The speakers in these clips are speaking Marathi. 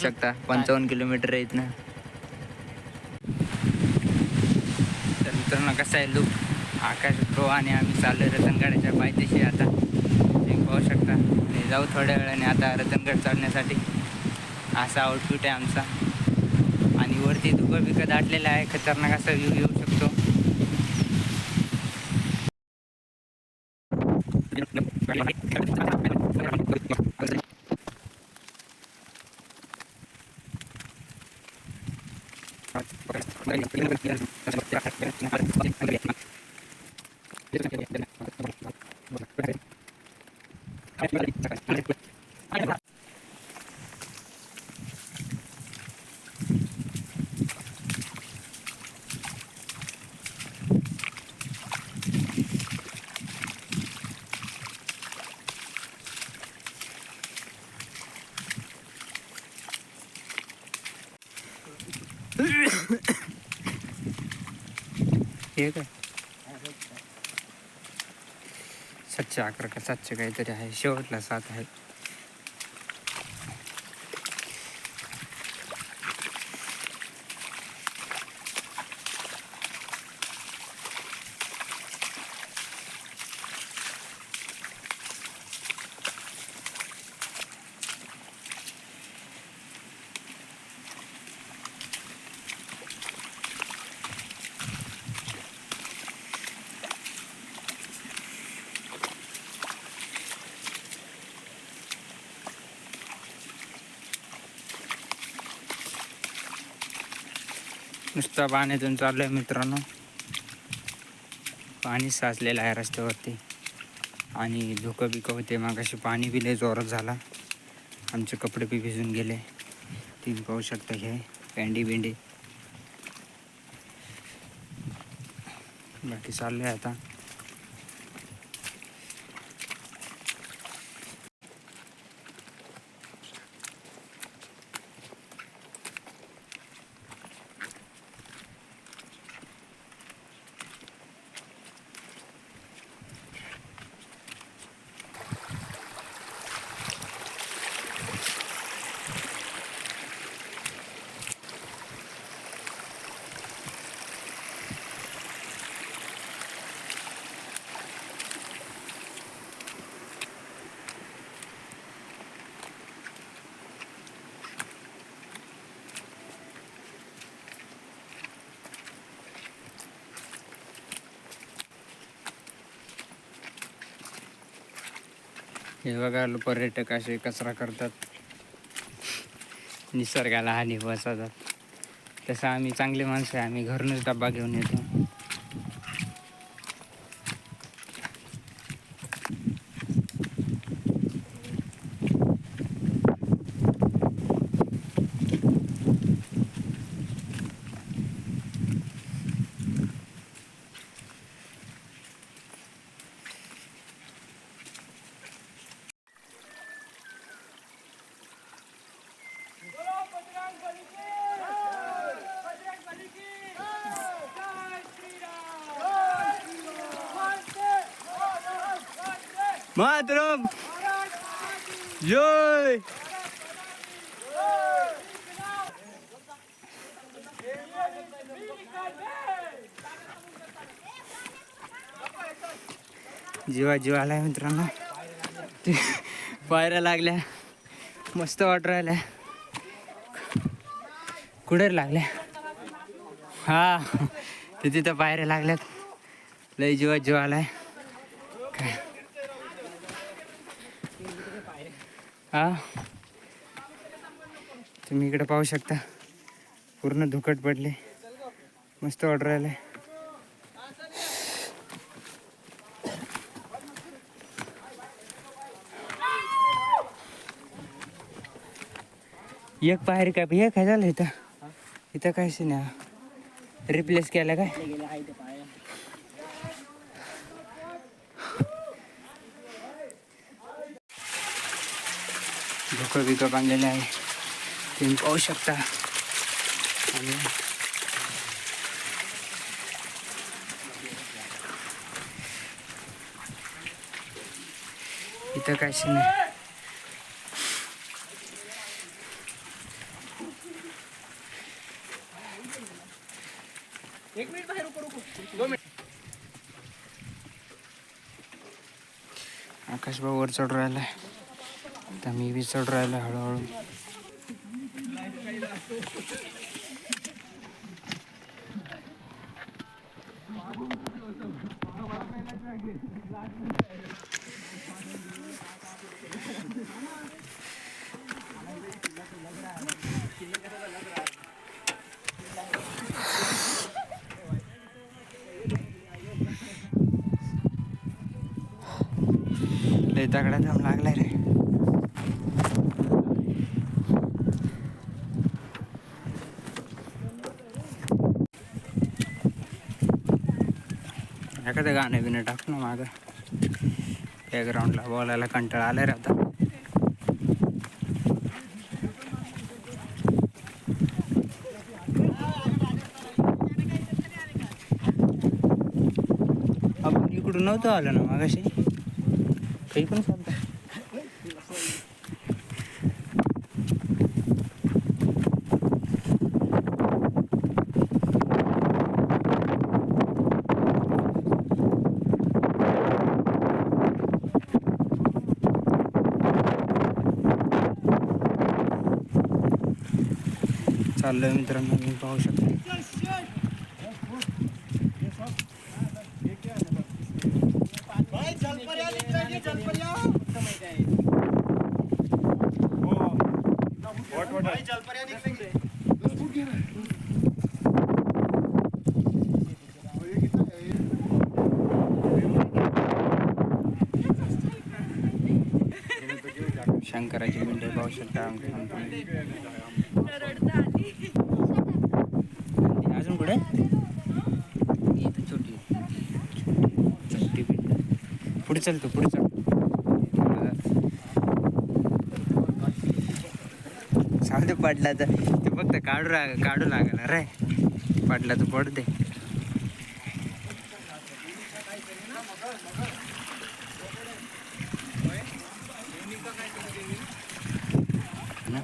शकता. पंचावन्न किलोमीटर आहेत ना तर मित्रांनो कसं आहे लुक आकाश प्रो आणि आम्ही चाललो रतनगडाच्या पायथ्याशी आता. ते पाहू शकता. आणि जाऊ थोड्या वेळाने आता रतनगड चढण्यासाठी असा आउटफिट आहे आमचा. आणि वरती धुकं बिकं दाटलेलं आहे. खतरनाक असा व्ह्यू येऊ शकतो. हे काय सातशे अकरा का सातशे काहीतरी आहे. शेवटला सात आहे. नुसता पाण्यातून चाललोय मित्रांनो. पाणी साचलेलं आहे रस्त्यावरती. आणि धुकं बिकं होते मागाशी पाणी बी लय जोरात झाला. आमचे कपडे बी भिजून गेले. तुम्ही पाहू शकता हे पॅन्डी बिंडी. बाकी चाललं आहे आता. हे बघा पर्यटक असे कचरा करतात. निसर्गाला हानी बसवतात तसं आम्ही चांगले माणसं आहे आम्ही घरूनच डब्बा घेऊन येतो. मातरम जय जीवा जीवा आलाय मित्रांनो. ते पायऱ्या लागल्या. मस्त वाट राहिल्या. कुठे लागल्या? हा ते तिथं पायऱ्या लागल्यात. लय जीवा जीवा आलाय. हा. तुम्ही इकडे पाहू शकता. पूर्ण धुकट पडले. मस्त ऑर्डर आले. एक बाहेर काय एक काय झालं इथं. इथं काहीच नाही रिप्लेस केलं काय? साखर बिकं बांधलेले आहे. तुम्ही पाहू शकता. आणि इथं काहीच नाही आकाश भाऊ वर चढ राहिलाय. आता मी बी राहिलो हळूहळू. लय दगडा दम लागलाय रे. एखादं गाणे बिणं टाक ना मागं बॅकग्राऊंडला बोलायला कंटाळा आलाय रे आता. आपण इकडून नव्हतं आलं ना मागाशी? काही पण चालतं चाललोय मित्रांनो मी पाहू शकतो भाई चल पर या निकल चल पर या भाई चल पर या निकलेंगे शंकराची पिंड पाहू शकता आमच्या कंपनी अजून कुठे इथं छोटी छोटी पिंड पुढे चल तू पुढे चल चालते पडला तर. ते फक्त काढू राग काढू लागणार रे. पडला तर पडू दे ना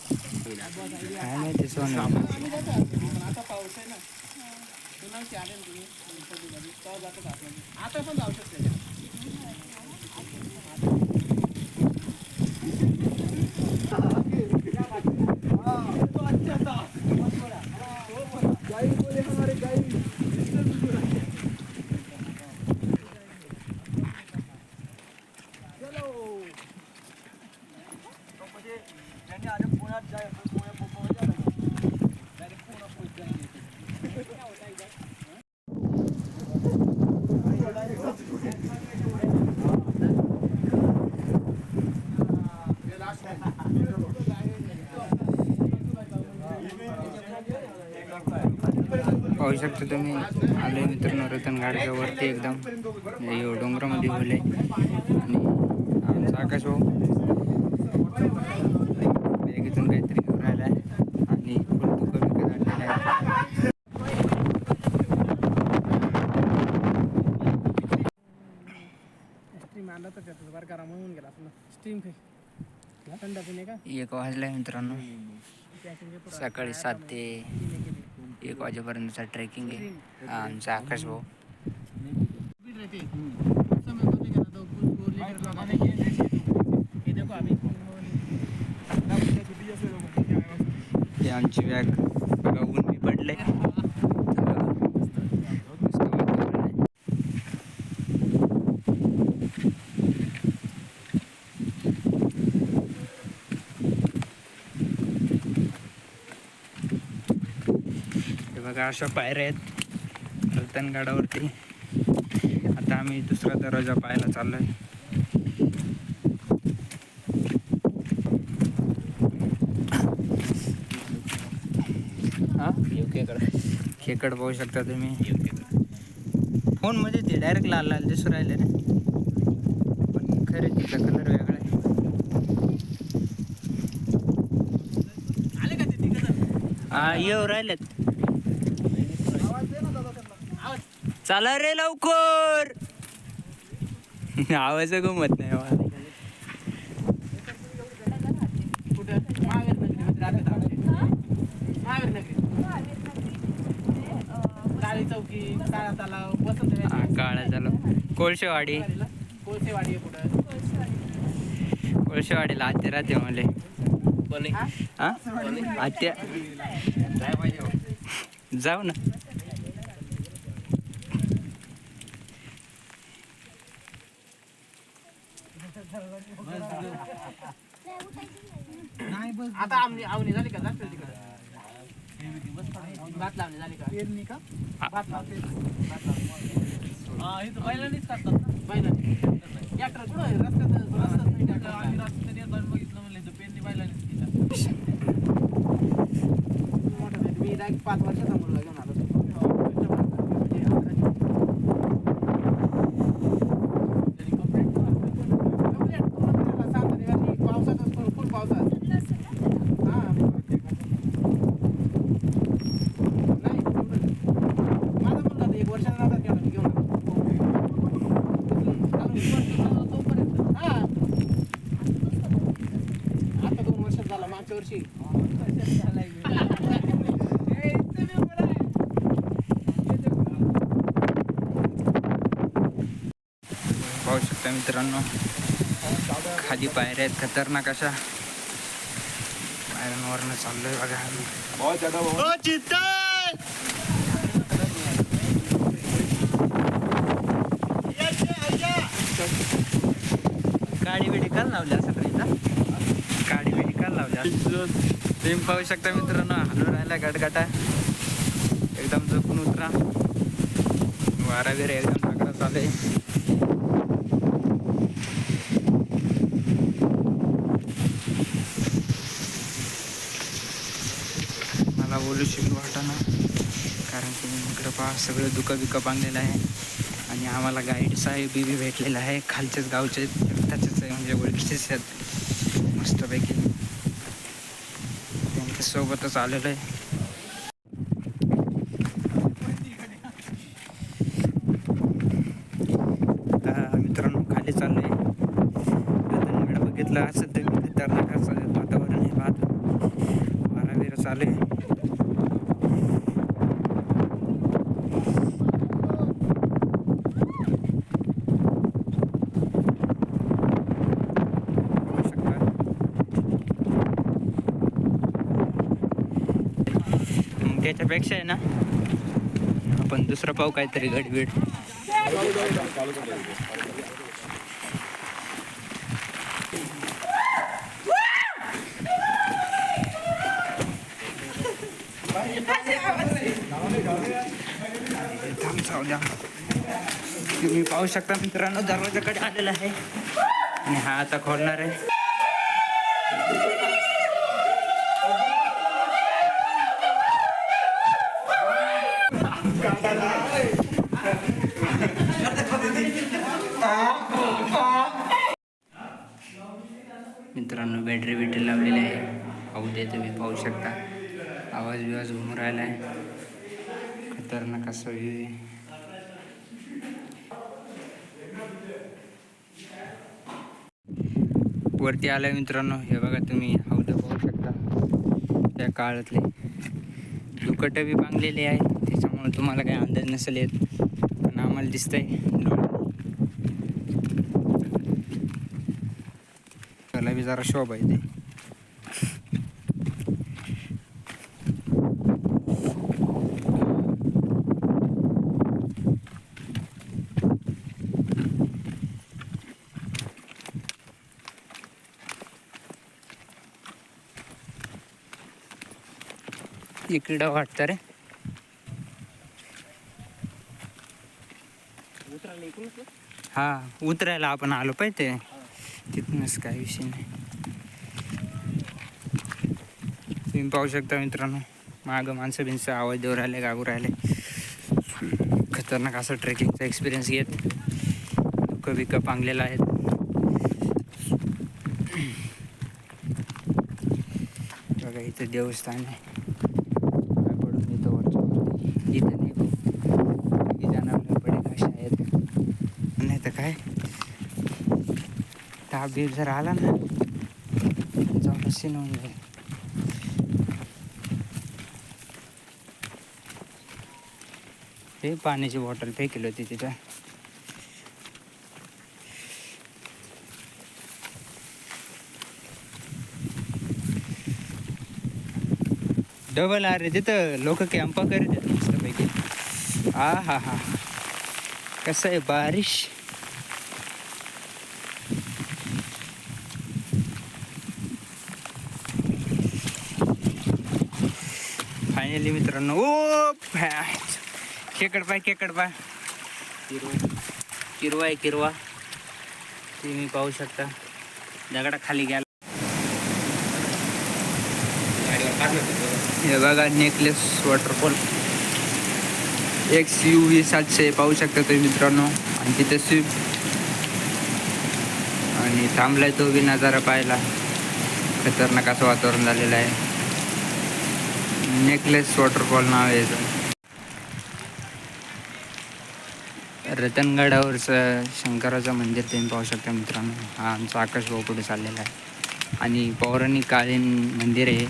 काय माहिती सोनं आता पाऊस आहे ना पुन्हा आले ना तुम्ही गणपतीमध्ये तेव्हा आतमध्ये आता पण जाऊ शकते. पाहू शकता तुम्ही. आले मित्रांनो रतनगाडच्या वरती एकदम. डोंगरामध्ये गेले आणि आमचा आकाश भाऊ. बॅगेतून काहीतरी घेऊन राहिला आहे आणि फुल दुःख विकत आणलेलं आहे. एक वाजलाय मित्रांनो. सकाळी सात ते. एक वाजेपर्यंतचा ट्रेकिंग आहे. हा आमचा आकाश भाऊ. स्पीड रहती है लेकर तो कुछ को लेकर लगाने के ये देखो अभी ते आमची बॅग बघा ऊन मी पडले हे बघा अशा पायऱ्या आहेत. रतनगडावरती आम्ही दुसरा दरवाजा पाहायला चाललोय. हा? खेकड पाहू शकता तुम्ही. फोनमध्ये ते डायरेक्ट लाल लाल दिसून राहिले रे. पण खरे तिचा कलर वेगळा आहे. आले का ते तिकडं? हा येऊ राहिलेत आवाज दे ना दादा त्यांना आवाज चला रे लवकर. आवाज गमत नाही काळी चौकी काळा तलाव हा काळा कोळशेवाडी. कोळसेवाडी आहे कुठं कोळशेवाडीला आत्या राहते मले. हा? हा? आत्या. जाऊ ना. आता आमनी आवनी झाली का? जास्त तिकडं. भात लावणी झाली का? पेरणी का? भात लावणी भात लावणी बैलांनीच करतात ना. बैलांनी ट्रॅक्टर कुठं आहे? रस्त्यात रस्त्यात नाही ट्रॅक्टर आम्ही रस्त्यात येताना बघितलं म्हणलं तर पेरणी बैलांनीच केलं. मोठं ते मी डायरेक्ट पाच वर्षाचा मुलगा घेऊन आलो पावसातच फुल पावसात हा नाही माझा मुलगा तर एक वर्षाचा नव्हता तेवढा मी घेऊन आलो अजून एक वर्ष झालं तोपर्यंत हा आता दोन वर्ष झाला मागच्या वर्षी पाहू शकता मित्रांनो. खाली पायऱ्या आहेत खतरनाक अशा. पायऱ्यांवरनं चाललोय बघा. काळी बिडी काल लावली असं इथं काळी बिडी काल लावली तुम्ही पाहू शकता मित्रांनो हलू राहिला गटगटा. एकदम जपून उतरा. वारा बिरा एकदम चालू आहे मला बोलू शिकू वाटाना कारण की इकडं पहा सगळं दुःखं बिकं बांधलेलं आहे. आणि आम्हाला गाईड साहेब बी भेटलेला आहे. खालचेच गावचे त्याचेच आहे म्हणजे ओळखीचेच आहेत. मस्तपैकी. त्यांच्यासोबतच आलेलं आहे आता मित्रांनो खाली चाललोय आता बघितलं असं तर मी खतरनाक असं वातावरण आहे पाहतो वारा बिरा चालू आहे पाहू शकता. मग त्याच्यापेक्षा आहे ना. आपण दुसरा पाहू काहीतरी गडबीड थांब तुम्ही पाहू शकता मित्रांनो दरवाजाकडे आलेला आहे. आणि हा आता खोलणार आहे. मित्रांनो बॅटरी बिटरी लावलेली आहे. पाहू दे तुम्ही पाहू शकता. आवाज बिवाज घुमून राहिला आहे खतरनाक असं आहे. वरती आलं मित्रांनो. हे बघा तुम्ही हौद पाहू शकता. त्या काळातले. दुकटं बी बांधलेले आहे. त्याच्यामुळे तुम्हाला काही अंदाज नसेल येत पण आम्हाला दिसतंय. त्याला बी जरा शोभ आहे ते इकडं वाटतं रे उतरायला इकडून इथं? हा उतरायला आपण आलो पाहिजे तिथूनच काय विषय नाही. तुम्ही पाहू शकता मित्रांनो मागं माणसं बिनसं आवाज देऊ राहिले गागू राहिले. खतरनाक असं ट्रेकिंगचा एक्सपिरियन्स घेत. दुःख बिक पांगलेला आहेत. बघा इथं देवस्थान आहे पडून येतो वरच्या वरती इथं नाही खूप जाणवलं पडेल अशा आहेत नाही तर काय ताप बीप जर आला ना जाऊन सीन होऊन जाईल ते पाण्याची बॉटल फेकेल होती तिथं. डबल अरे तिथं. लोक कॅम्पा करीत आहेत मस्तपैकी. आ हा हा कसं आहे बारिश? फायनली मित्रांनो. ओ खेकड पाय खेकड पाय. किरवा किरवा आहे किरवा. तुम्ही पाहू शकता. दगडा खाली गेला. हे बघा necklace waterfall X U V सातशे पाहू शकता तुम्ही मित्रांनो. आणि तिथे स्विप आणि थांबलाय तो बी नजारा पाहायला. खतरनाक असं वातावरण झालेलं आहे. नेकलेस वॉटरफॉल नाव आहे याचं. रतनगडावरचं शंकराचं मंदिर तुम्ही पाहू शकता मित्रांनो. हा आमचा आकाश भाऊ पुढे चाललेला आहे. आणि पौराणिक कालीन मंदिर आहे.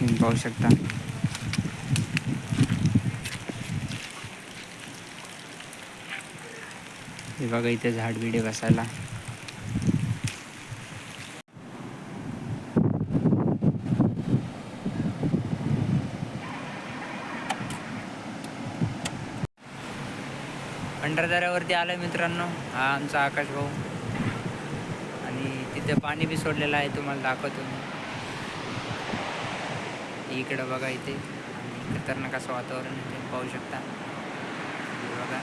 तुम्ही पाहू शकता. हे बघा इथे झाड बिडे बसायला. भंडारदऱ्यावरती आलं मित्रांनो. हा आमचा आकाश भाऊ. आणि तिथे पाणी बी सोडलेलं आहे तुम्हाला दाखवतो मी. इकडं बघा इथे. खतरनाक असं वातावरण इथे तुम्ही पाहू शकता. बघा.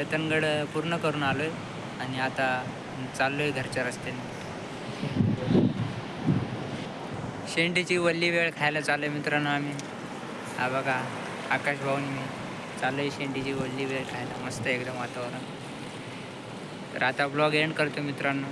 रतनगड पूर्ण करून आलो आहे आणि आता चाललो आहे घरच्या रस्त्याने. शेंडीची वल्ली वेळ खायला चाललोय मित्रांनो आम्ही. हा बघा आकाश भाऊनी मी. चालू आहे शेंडीची वल्ली वेळ खायला. मस्त एकदम वातावरण. तर आता ब्लॉग एंड करतो मित्रांनो.